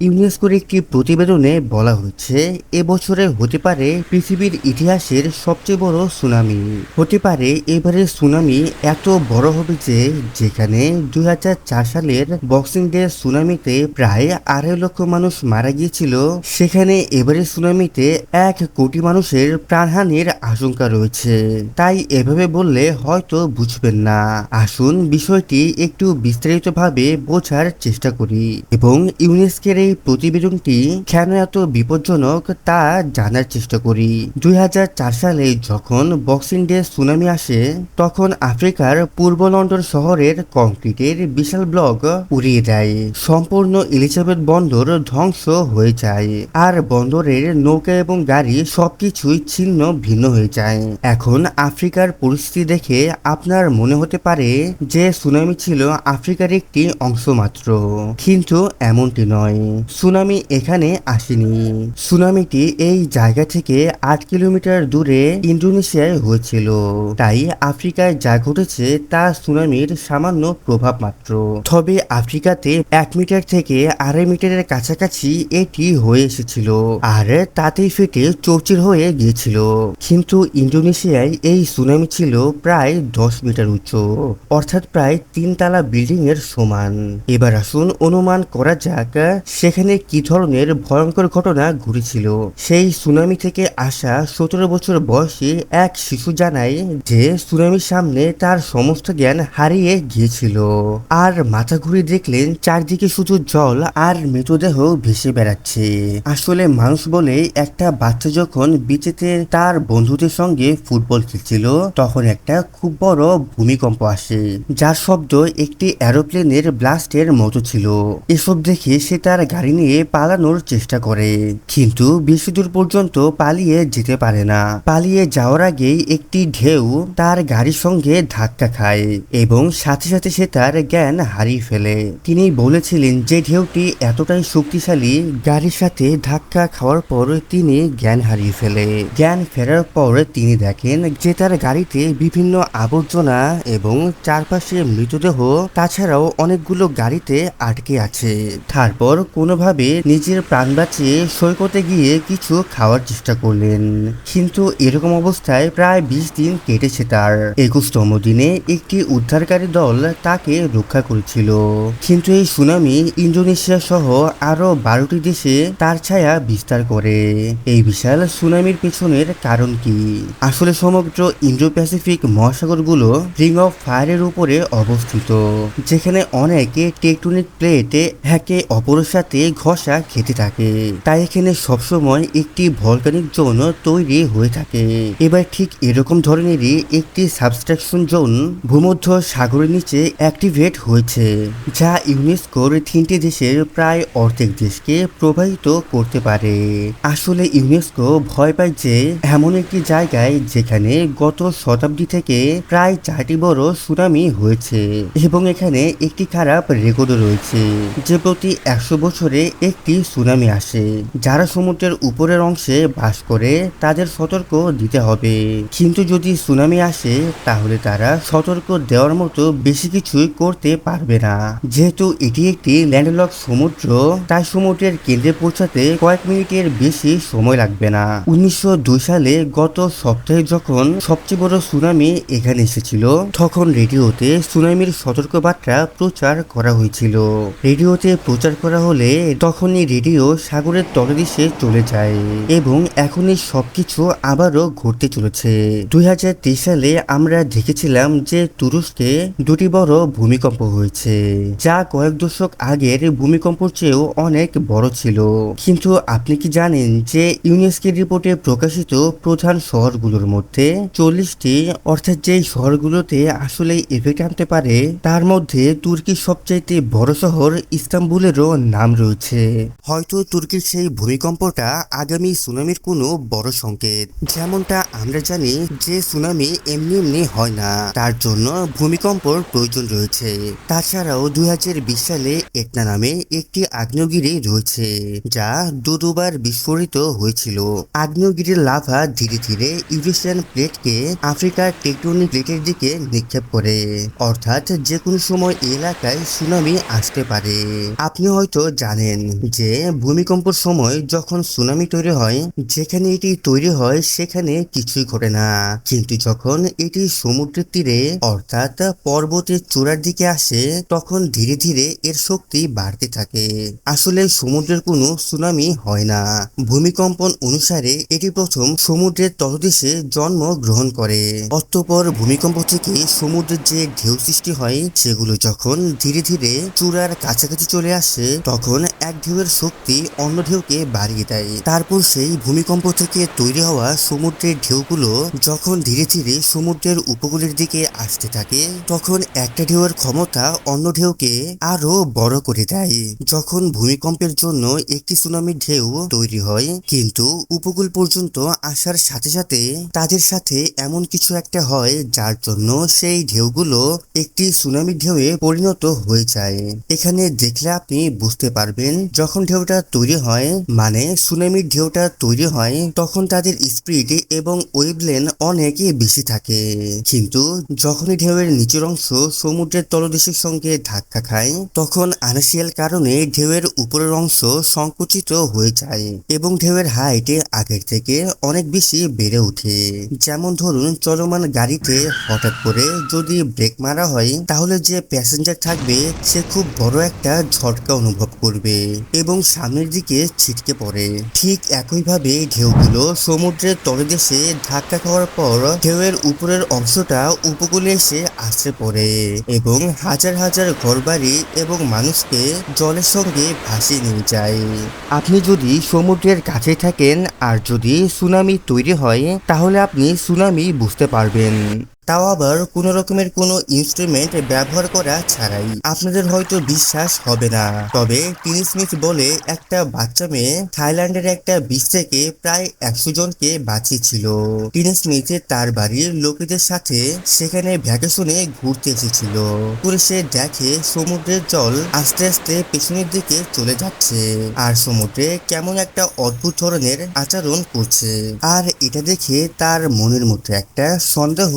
ইউনেস্কোর একটি প্রতিবেদনে বলা হয়েছে, এবছরে হতে পারে পৃথিবীর ইতিহাসের সবচেয়ে বড় সুনামি। হতে পারে এবারে সুনামি এত বড় হবে যে, যেখানে দুই হাজার চার সালের বক্সিং ডে সুনামিতে প্রায় আড়াই লক্ষ মানুষ মারা গিয়েছিল, সেখানে এবারে সুনামিতে এক কোটি মানুষের প্রাণহানির আশঙ্কা রয়েছে। তাই এভাবে বললে হয়তো বুঝবেন না। আসুন বিষয়টি একটু বিস্তারিতভাবে বোঝার চেষ্টা করি। এবং ইউনেস্কের প্রতিবেদনটি কেন এত বিপজ্জনক তা জানার চেষ্টা করি। দুই সালে যখন বক্সিং ডে সুনামি আসে, তখন আফ্রিকার পূর্ব লন্ডন শহরের কংক্রিটের বিশাল ব্লক উড়িয়ে দেয়। সম্পূর্ণ এলিজাবেথ বন্দর ধ্বংস হয়ে যায়, আর বন্দরের নৌকা এবং গাড়ি সবকিছুই ছিন্ন ভিন্ন হয়ে যায়। এখন আফ্রিকার পরিস্থিতি দেখে আপনার মনে হতে পারে যে সুনামি ছিল আফ্রিকার একটি অংশ মাত্র, কিন্তু এমনটি নয়। সুনামি এখানে আসেনি। সুনামিটি এই জায়গা থেকে আট কিলোমিটার দূরে ইন্দোনেশিয়ায় হয়েছিল। তাই আফ্রিকায় যা ঘটেছে তা সুনামির সামান্য প্রভাব মাত্র। তবে আফ্রিকাতে এক মিটার থেকে আড়াই মিটারের কাছাকাছি এটি হয়ে এসেছিল আর তাতেই ফেটে চৌচির হয়ে গিয়েছিল। কিন্তু ইন্দোনেশিয়ায় এই সুনামি ছিল প্রায় দশ মিটার উঁচু অর্থাৎ প্রায় তিনতলা বিল্ডিং এর সমান। এবার আসুন অনুমান করা যাক সেখানে কি ধরনের ভয়ঙ্কর ঘটনা ঘটেছিল? সেই সুনামি থেকে আসা সতেরো বছর বয়সী এক শিশু জানায় যে সুনামির সামনে তার সমস্ত জ্ঞান হারিয়ে গিয়েছিল। আর মাথা ঘুরে দেখলেন চারদিকে শুধু জল আর মৃতদেহ ভেসে বেড়াচ্ছে। আসলে মানুষ বলে একটা বাচ্চা যখন বিচেতে তার বন্ধুদের সঙ্গে ফুটবল খেলছিল, তখন একটা খুব বড় ভূমিকম্প আসে, যার শব্দ একটি অ্যারোপ্লেনের ব্লাস্টের মতো ছিল। এসব দেখে সে তার গাড়ি নিয়ে পালানোর চেষ্টা করে, কিন্তু বেশি দূর পর্যন্ত পালিয়ে যেতে পারে না। পালিয়ে যাওয়ার আগেই একটি ঢেউ তার গাড়ির সঙ্গে ধাক্কা খায় এবং সাথে সাথে সে তার জ্ঞান হারিয়ে ফেলে। তিনি বলেছিলেন যে ঢেউটি এতটাই শক্তিশালী, গাড়ির সাথে ধাক্কা খাওয়ার পর তিনি জ্ঞান হারিয়ে ফেলে। জ্ঞান ফেরার পর তিনি দেখেন যে তার গাড়িতে বিভিন্ন আবর্জনা এবং চারপাশে মৃতদেহ, তাছাড়াও অনেকগুলো গাড়িতে আটকে আছে। তারপর কোনোভাবে নিজের প্রাণ বাঁচিয়ে সৈকতে গিয়ে কিছু খাওয়ার চেষ্টা করলেন। কিন্তু এরকম অবস্থায় প্রায় বিশ দিন কেটেছে তার। একুশতম দিনে একটি উদ্ধারকারী দল তাকে রক্ষা করেছিল। কিন্তু এই সুনামি ইন্দোনেশিয়া সহ আরও বারোটি দেশে তার ছায়া বিস্তার করে। এই বিশাল সুনামির পেছনের কারণ কি? আসলে সমগ্র ইন্ডো প্যাসিফিক মহাসাগরগুলো রিং অফ ফায়ারের উপরে অবস্থিত, যেখানে অনেকে টেকটনিক প্লেটে একে অপরের ঘষা খেতে থাকে। তাই এখানে সবসময় একটি ভলকানিক জোন তৈরি হয়ে থাকে। এবার ঠিক এরকম ধরনেরই একটি সাবস্ট্রাকশন জোন ভূমধ্য সাগরের নিচে অ্যাক্টিভেট হয়েছে, যা ইউনেস্কোর তিনটি দেশের প্রায় অর্ধেক দেশকে প্রভাবিত করতে পারে। আসলে ইউনেস্কো ভয় পায় যে, এমন একটি জায়গায় যেখানে গত শতাব্দী থেকে প্রায় চারটি বড় সুনামি হয়েছে এবং এখানে একটি খারাপ রেকর্ডও রয়েছে, যে প্রতি একশো বছরে একটি সুনামি আসে, যারা সমুদ্রের উপরের অংশে বাস করে তাদের সতর্ক দিতে হবে। কিন্তু যদি সুনামি আসে, তাহলে তারা সতর্ক দেওয়ার মতো বেশি কিছুই করতে পারবে না। যেহেতু এটি একটি ল্যান্ডলক সমুদ্র, তাই সমুদ্রের কেন্দ্রে পৌঁছাতে কয়েক মিনিটের বেশি সময় লাগবে না। উনিশশো দুই সালে গত সপ্তাহে যখন সবচেয়ে বড় সুনামি এখানে এসেছিল, তখন রেডিওতে সুনামির সতর্কবার্তা প্রচার করা হয়েছিল। রেডিওতে প্রচার করা হলে তখনই রেডিও সাগরের তলদেশে চলে যায় এবং এখনই সবকিছু আবারও ঘটতে চলেছে। দুই সালে আমরা দেখেছিলাম যে তুরস্কে দুটি বড় ভূমিকম্প হয়েছে, যা কয়েক দশক আগের ভূমিকম্পর চেয়েও অনেক বড় ছিল। কিন্তু আপনি কি জানেন যে ইউনেস্কোর রিপোর্টে প্রকাশিত প্রধান শহরগুলোর মধ্যে চল্লিশটি, অর্থাৎ যেই শহরগুলোতে আসলে এফেক্ট আনতে পারে, তার মধ্যে তুর্কির সবচাইতে বড় শহর ইস্তাম্বুলেরও নাম রয়েছে। হয়তো তুর্কির সেই ভূমিকম্পটা আগামী সুনামির কোনো বড় সংকেত। যেমনটা আমরা জানি যে সুনামি এমনি এমনি হয় না, তার জন্য ভূমিকম্পর প্রয়োজন রয়েছে। তাছাড়াও দুই হাজার বিশ সালে এটনা নামে একটি আগ্নেয়গিরি রয়েছে, যা দু দুবার বিস্ফোরিত হয়েছিল। আগ্নেয়গিরির লাভা ধীরে ধীরে ইউরেশিয়ান প্লেটকে আফ্রিকার টেকটনিক প্লেটের দিকে নিক্ষেপ করে। অর্থাৎ যে কোনো সময় এলাকায় সুনামি আসতে পারে। আপনি হয়তো জানেন যে ভূমিকম্পর সময় যখন সুনামি তৈরি হয়, যেখানে এটি তৈরি হয় সেখানে কিছুই ঘটে না। কিন্তু যখন এটি সমুদ্রের তীরে, অর্থাৎ পর্বতের চূড়ার দিকে আসে, তখন ধীরে ধীরে এর শক্তি বাড়তে থাকে। আসলে সমুদ্রের কোনো সুনামি হয় না। ভূমিকম্পন অনুসারে এটি প্রথম সমুদ্রের তলদেশে জন্ম গ্রহণ করে। অতঃপর ভূমিকম্প থেকে সমুদ্রের যে ঢেউ সৃষ্টি হয়, সেগুলো যখন ধীরে ধীরে চূড়ার কাছাকাছি চলে আসে, তখন এক ঢেউয়ের শক্তি অন্য ঢেউকে বাড়িয়ে দেয়। তারপর সেই ভূমিকম্প থেকে তৈরি হওয়া সমুদ্রের ঢেউগুলো যখন ধীরে ধীরে সমুদ্রের উপকূলের দিকে আসতে থাকে, তখন একটা ঢেউয়ের ক্ষমতা অন্য ঢেউকে আরও বড় করে দেয়। যখন ভূমিকম্পের জন্য একটি সুনামির ঢেউ তৈরি হয়, কিন্তু উপকূল পর্যন্ত আসার সাথে সাথে তাদের সাথে এমন কিছু একটা হয় যার জন্য সেই ঢেউগুলো একটি সুনামি ঢেউয়ে পরিণত হয়ে যায়। এখানে দেখলে আপনি বুঝতে পারবেন যখন ঢেউটা তৈরি হয় মানে সুনামির ঢেউটা তৈরি হয়, তখন তাদের স্পিড এবং ওয়েভলেন অনেক বেশি থাকে। কিন্তু যখনই ঢেউয়ের নিচের অংশ সমুদ্রের তলদেশের সঙ্গে ধাক্কা খায়, তখন আনাসিয়াল কারণে ঢেউয়ের উপরের অংশ সংকুচিত হয়ে যায় এবং ঢেউয়ের হাইট আগের থেকে অনেক বেশি বেড়ে ওঠে। যেমন ধরুন, চলমান গাড়িতে হঠাৎ করে যদি ব্রেক মারা হয়, তাহলে যে প্যাসেঞ্জার থাকবে, সে খুব বড় একটা ঝটকা অনুভব করবে। এবং সামনের দিকে ছিটকে পড়ে। ঠিক একইভাবে ঢেউগুলো সমুদ্রের তলদেশে ধাক্কা খাওয়ার পর ঢেউয়ের উপরের অংশটা উপকূলে এসে আশ্রে পড়ে এবং হাজার হাজার ঘরবাড়ি এবং মানুষকে জলের সঙ্গে ভাসিয়ে নিয়ে যায়। আপনি যদি সমুদ্রের কাছে থাকেন আর যদি সুনামি তৈরি হয়, তাহলে আপনি সুনামি বুঝতে পারবেন। তাও আবার কোনো রকমের কোনো ইনস্ট্রুমেন্ট ব্যবহার করা ছাড়াই আপনাদের হয়তো বিশ্বাস হবে না। তবে টিনি স্মিথ বলে একটা বাচ্চা মেয়ে থাইল্যান্ডের একটা বিচ থেকে প্রায় একশো জনকে বাঁচিয়েছিল। টিনি স্মিথ তার বাড়ির লোকেদের সাথে সেখানে ভ্যাকেশনে ঘুরতে এসেছিল। করে সে দেখে সমুদ্রের জল আস্তে আস্তে পেছনের দিকে চলে যাচ্ছে আর সমুদ্রে কেমন একটা অদ্ভুত ধরনের আচরণ করছে। আর এটা দেখে তার মনের মধ্যে একটা সন্দেহ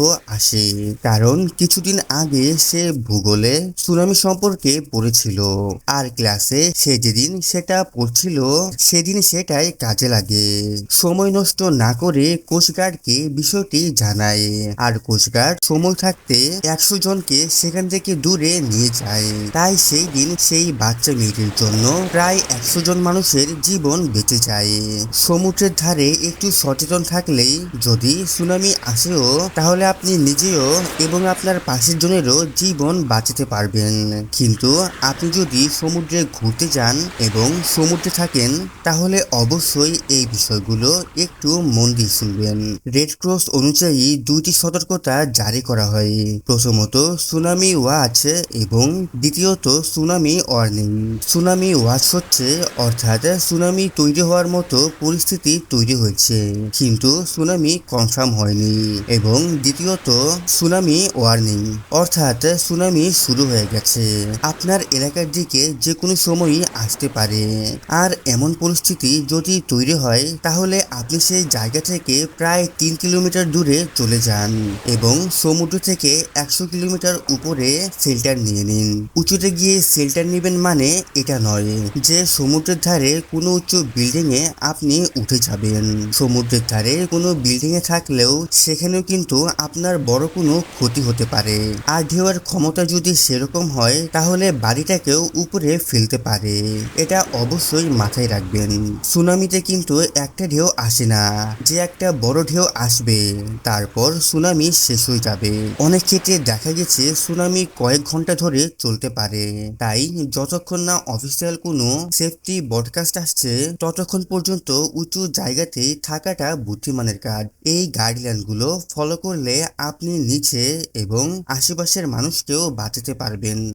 কারণ কিছুদিন আগে সে ভূগোলে সুনামি সম্পর্কে পড়েছিল। আর ক্লাসে সে যেদিন সেটা পড়ছিল, সেদিন সেটাই কাজে লাগে। সময় নষ্ট না করে কোস্টগার্ডকে বিষয়টি জানায়। আর কোস্টগার্ড সময় থাকতে একশো জনকে সেখান থেকে দূরে নিয়ে যায়। তাই সেই দিন সেই বাচ্চা মেয়েটির জন্য প্রায় একশো জন মানুষের জীবন বেঁচে যায়। সমুদ্রের ধারে একটু সচেতন থাকলেই যদি সুনামি আসেও, তাহলে আপনি নিজেও এবং আপনার পাশের জনেরও জীবন বাঁচাতে পারবেন। কিন্তু আপনি যদি সমুদ্রে ঘুরতে যান এবং সমুদ্রে থাকেন, তাহলে অবশ্যই এই বিষয়গুলো একটু মন দিয়ে শুনবেন। রেড ক্রস অনুযায়ী দুইটি সতর্কতা জারি করা হয়। প্রথমত, সুনামি ওয়াচ এবং দ্বিতীয়ত, সুনামি ওয়ার্নিং। সুনামি ওয়াচ হচ্ছে, অর্থাৎ সুনামি তৈরি হওয়ার মতো পরিস্থিতি তৈরি হয়েছে। কিন্তু সুনামি কনফার্ম হয়নি। এবং দ্বিতীয়ত সুনামি ওয়ার্নিং, অর্থাৎ সুনামি শুরু হয়ে গেছে। আপনার এলাকার দিকে যে কোনো সময়ই আসতে পারে। আর এমন পরিস্থিতি যদি তৈরি হয়, তাহলে আপনি সেই জায়গা থেকে প্রায় তিন কিলোমিটার দূরে চলে যান এবং সমুদ্র থেকে একশো কিলোমিটার উপরে শেল্টার নিয়ে নিন। উঁচুতে গিয়ে শেল্টার নেবেন মানে এটা নয় যে সমুদ্রের ধারে কোনো উঁচু বিল্ডিং এ আপনি উঠে যাবেন। সমুদ্রের ধারে কোনো বিল্ডিং এ থাকলেও সেখানেও কিন্তু আপনার বড় কোনো ক্ষতি হতে পারে। আর ঢেউয়ের ক্ষমতা যদি সেরকম হয়, তাহলে বাড়িটাকেও উপরে ফেলতে পারে। এটা অবশ্যই মাথায় রাখবেন। সুনামিতে কিন্তু একটা ঢেউ আসে না। যে একটা বড় ঢেউ আসবে, তারপর সুনামি শেষ হয়ে যাবে। অনেক ক্ষেত্রে দেখা গেছে, সুনামি কয়েক ঘণ্টা ধরে চলতে পারে। তাই যতক্ষণ না অফিসিয়াল কোনো সেফটি ব্রডকাস্ট আসছে, ততক্ষণ পর্যন্ত উঁচু জায়গাতেই থাকাটা বুদ্ধিমানের কাজ। এই গাইডলাইনগুলো ফলো করলে আপনি নিচে এবং আশেপাশের মানুষকেও বাঁচাতে পারবেন।